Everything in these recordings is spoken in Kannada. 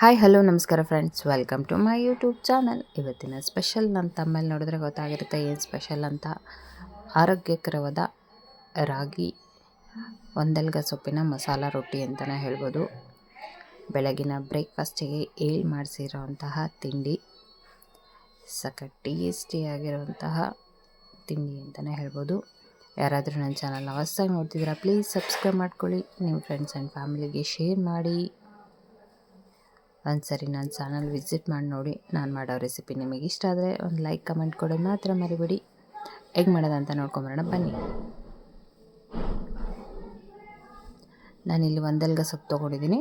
ಹಾಯ್, ಹಲೋ, ನಮಸ್ಕಾರ friends welcome to my YouTube channel ಇವತ್ತಿನ ಸ್ಪೆಷಲ್ ನನ್ನ ತಮ್ಮಲ್ಲಿ ನೋಡಿದ್ರೆ ಗೊತ್ತಾಗಿರುತ್ತೆ ಏನು ಸ್ಪೆಷಲ್ ಅಂತ. ಆರೋಗ್ಯಕರವಾದ ರಾಗಿ, ಒಂದಲ್ಗ ಸೊಪ್ಪಿನ ಮಸಾಲ ರೊಟ್ಟಿ ಅಂತಲೇ ಹೇಳ್ಬೋದು. ಬೆಳಗಿನ ಬ್ರೇಕ್ಫಾಸ್ಟಿಗೆ ಏಳು ಮಾಡಿಸಿರೋಂತಹ ತಿಂಡಿ, ಸಖತ್ ಟೇಸ್ಟಿಯಾಗಿರುವಂತಹ ತಿಂಡಿ ಅಂತಲೇ ಹೇಳ್ಬೋದು. ಯಾರಾದರೂ ನನ್ನ ಚಾನಲ್ ಹೊಸ್ದಾಗಿ ನೋಡ್ತಿದ್ದೀರಾ ಪ್ಲೀಸ್ ಸಬ್ಸ್ಕ್ರೈಬ್ ಮಾಡ್ಕೊಳ್ಳಿ. ನಿಮ್ಮ ಫ್ರೆಂಡ್ಸ್ ಆ್ಯಂಡ್ ಫ್ಯಾಮಿಲಿಗೆ ಶೇರ್ ಮಾಡಿ. ಒಂದು ಸರಿ ನನ್ನ ಚಾನಲ್ ವಿಸಿಟ್ ಮಾಡಿ ನೋಡಿ, ನಾನು ಮಾಡೋ ರೆಸಿಪಿ ನಿಮಗೆ ಇಷ್ಟ ಆದರೆ ಒಂದು ಲೈಕ್, ಕಮೆಂಟ್ ಕೊಡೋದು ಮಾತ್ರ ಮರಿಬೇಡಿ. ಹೇಗೆ ಮಾಡೋದಂತ ನೋಡ್ಕೊಂಬರೋಣ, ಬನ್ನಿ. ನಾನಿಲ್ಲಿ ಒಂದಲ್ಗ ಸೊಪ್ಪು ತೊಗೊಂಡಿದ್ದೀನಿ.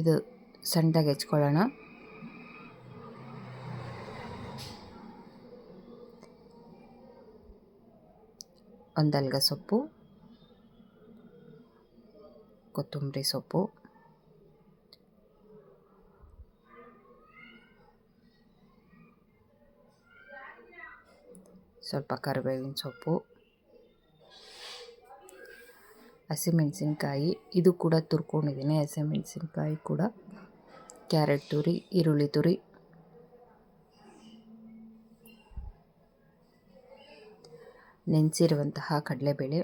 ಇದು ಸಣ್ಣದಾಗಿ ಹೆಚ್ಕೊಳ್ಳೋಣ. ಒಂದಲ್ಗ ಸೊಪ್ಪು, ಕೊತ್ತಂಬರಿ ಸೊಪ್ಪು. ಸ್ವಲ್ಪ ಕರಿಬೇವಿನ ಸೊಪ್ಪು, ಹಸಿಮೆಣಸಿನ್ಕಾಯಿ, ಇದು ಕೂಡ ತುರ್ಕೊಂಡಿದ್ದೀನಿ, ಹಸಿಮೆಣಸಿನ್ಕಾಯಿ ಕೂಡ. ಕ್ಯಾರೆಟ್ ತುರಿ, ಈರುಳ್ಳಿ ತುರಿ. ನೆನೆಸಿರುವಂತಹ ಕಡಲೆಬೇಳೆ,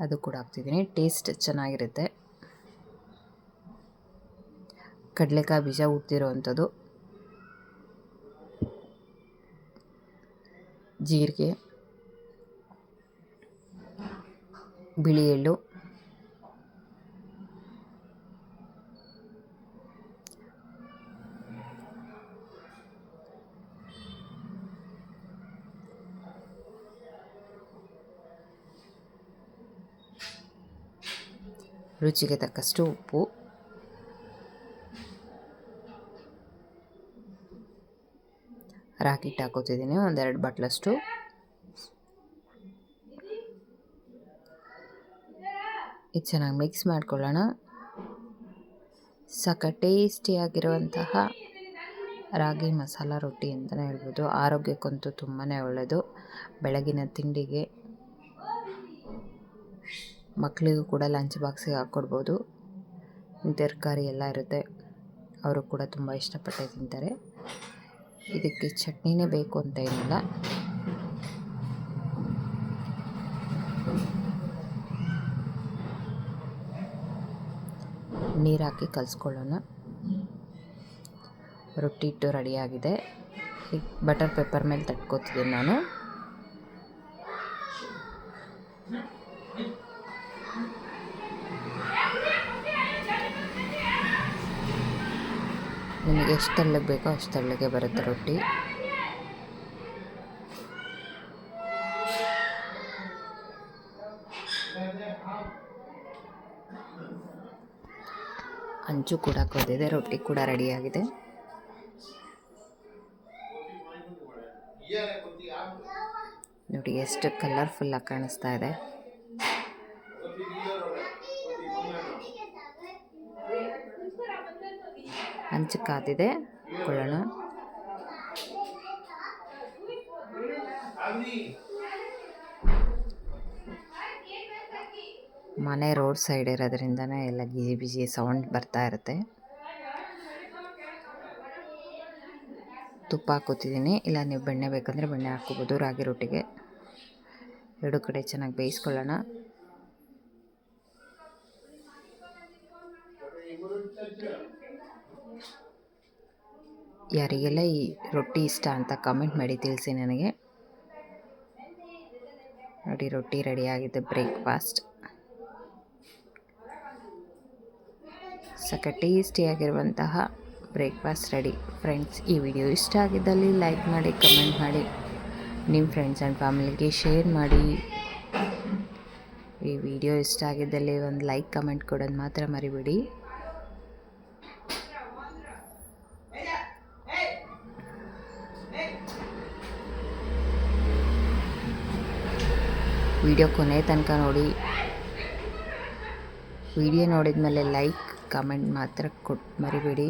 ಅದು ಕೂಡ ಹಾಕ್ತಿದ್ದೀನಿ. ಟೇಸ್ಟ್ ಚೆನ್ನಾಗಿರುತ್ತೆ. ಕಡಲೆಕಾಯಿ ಬೀಜ ಹುಟ್ಟಿರೋ ಅಂಥದ್ದು ಜೀರಿಗೆ ಬಿಳಿ ಎಳ್ಳು ರುಚಿಗೆ ತಕ್ಕಷ್ಟು ಉಪ್ಪು ರಾಕಿಟ್ ಹಾಕೋತಿದ್ದೀನಿ, ಒಂದೆರಡು ಬಟ್ಲಷ್ಟು. ಇದು ಚೆನ್ನಾಗಿ ಮಿಕ್ಸ್ ಮಾಡ್ಕೊಳ್ಳೋಣ. ಸಕ ಟೇಸ್ಟಿಯಾಗಿರುವಂತಹ ರಾಗಿ ಮಸಾಲ ರೊಟ್ಟಿ ಅಂತಲೇ ಹೇಳ್ಬೋದು. ಆರೋಗ್ಯಕ್ಕಂತೂ ತುಂಬಾ ಒಳ್ಳೆಯದು ಬೆಳಗಿನ ತಿಂಡಿಗೆ ಮಕ್ಕಳಿಗೂ ಕೂಡ ಲಂಚ್ ಬಾಕ್ಸಿಗೆ ಹಾಕ್ಕೊಡ್ಬೋದು. ತರಕಾರಿ ಎಲ್ಲ ಇರುತ್ತೆ. ಅವರು ಕೂಡ ತುಂಬ ಇಷ್ಟಪಟ್ಟು ತಿಂತಾರೆ. ಇದಕ್ಕೆ ಚಟ್ನಿನೇ ಬೇಕು ಅಂತ ಏನಿಲ್ಲ. ನೀರು ಹಾಕಿ ಕಲಿಸ್ಕೊಳ್ಳೋಣ. ರೊಟ್ಟಿ ಇಟ್ಟು ರೆಡಿಯಾಗಿದೆ ಬಟರ್ ಪೇಪರ್ ಮೇಲೆ ತಟ್ಕೋತಿದ್ದೀನಿ ನಾನು. ನಿಮಗೆ ಎಷ್ಟು ತೆಳ್ಳಗೆ ಬೇಕೋ ಅಷ್ಟು ತೆಳ್ಳಗೆ ಬರುತ್ತೆ ರೊಟ್ಟಿ. ಅಂಚು ಕೂಡ ಕೊದ್ದಿದೆ ರೊಟ್ಟಿ ಕೂಡ ರೆಡಿಯಾಗಿದೆ. ನೋಡಿ ಎಷ್ಟು ಕಲರ್ಫುಲ್ಲಾಗಿ ಕಾಣಿಸ್ತಾ ಇದೆ. ಹಂಚು ಕಾದಿದೆ ಕೊಳ್ಳೋಣ. ಮನೆ ರೋಡ್ ಸೈಡ್ ಇರೋದ್ರಿಂದನೇ ಎಲ್ಲ ಗಿಜಿ ಬಿಜಿ ಸೌಂಡ್ ಬರ್ತಾ ಇರುತ್ತೆ. ತುಪ್ಪ ಹಾಕೋತಿದ್ದೀನಿ ಇಲ್ಲ, ನೀವು ಬೆಣ್ಣೆ ಬೇಕಂದರೆ ಬೆಣ್ಣೆ ಹಾಕೋಬೋದು ರಾಗಿ ರೊಟ್ಟಿಗೆ. ಎರಡು ಕಡೆ ಚೆನ್ನಾಗಿ ಬೇಯಿಸ್ಕೊಳ್ಳೋಣ. ಯಾರಿಗೆಲ್ಲ ಈ ರೊಟ್ಟಿ ಇಷ್ಟ ಅಂತ ಕಮೆಂಟ್ ಮಾಡಿ ತಿಳಿಸಿ ನನಗೆ. ನೋಡಿ, ರೊಟ್ಟಿ ರೆಡಿಯಾಗಿದೆ ಬ್ರೇಕ್ಫಾಸ್ಟ್ ಸಕ ಟೇಸ್ಟಿಯಾಗಿರುವಂತಹ ಬ್ರೇಕ್ಫಾಸ್ಟ್ ರೆಡಿ ಫ್ರೆಂಡ್ಸ್ ಈ ವಿಡಿಯೋ ಇಷ್ಟ ಆಗಿದ್ದಲ್ಲಿ ಲೈಕ್ ಮಾಡಿ ಕಮೆಂಟ್ ಮಾಡಿ. ನಿಮ್ಮ ಫ್ರೆಂಡ್ಸ್ ಆ್ಯಂಡ್ ಫ್ಯಾಮಿಲಿಗೆ ಶೇರ್ ಮಾಡಿ. ಈ ವಿಡಿಯೋ ಇಷ್ಟ ಆಗಿದ್ದಲ್ಲಿ ಒಂದು ಲೈಕ್ ಕಮೆಂಟ್ ಕೊಡೋದು ಮಾತ್ರ ಮರಿಬೇಡಿ. ವಿಡಿಯೋ ಕೊನೆ ತನಕ ನೋಡಿ. ವಿಡಿಯೋ ನೋಡಿದ ಮೇಲೆ ಲೈಕ್ ಕಮೆಂಟ್ ಮಾತ್ರ ಕೊಟ್ಟು ಮರಿಬೇಡಿ.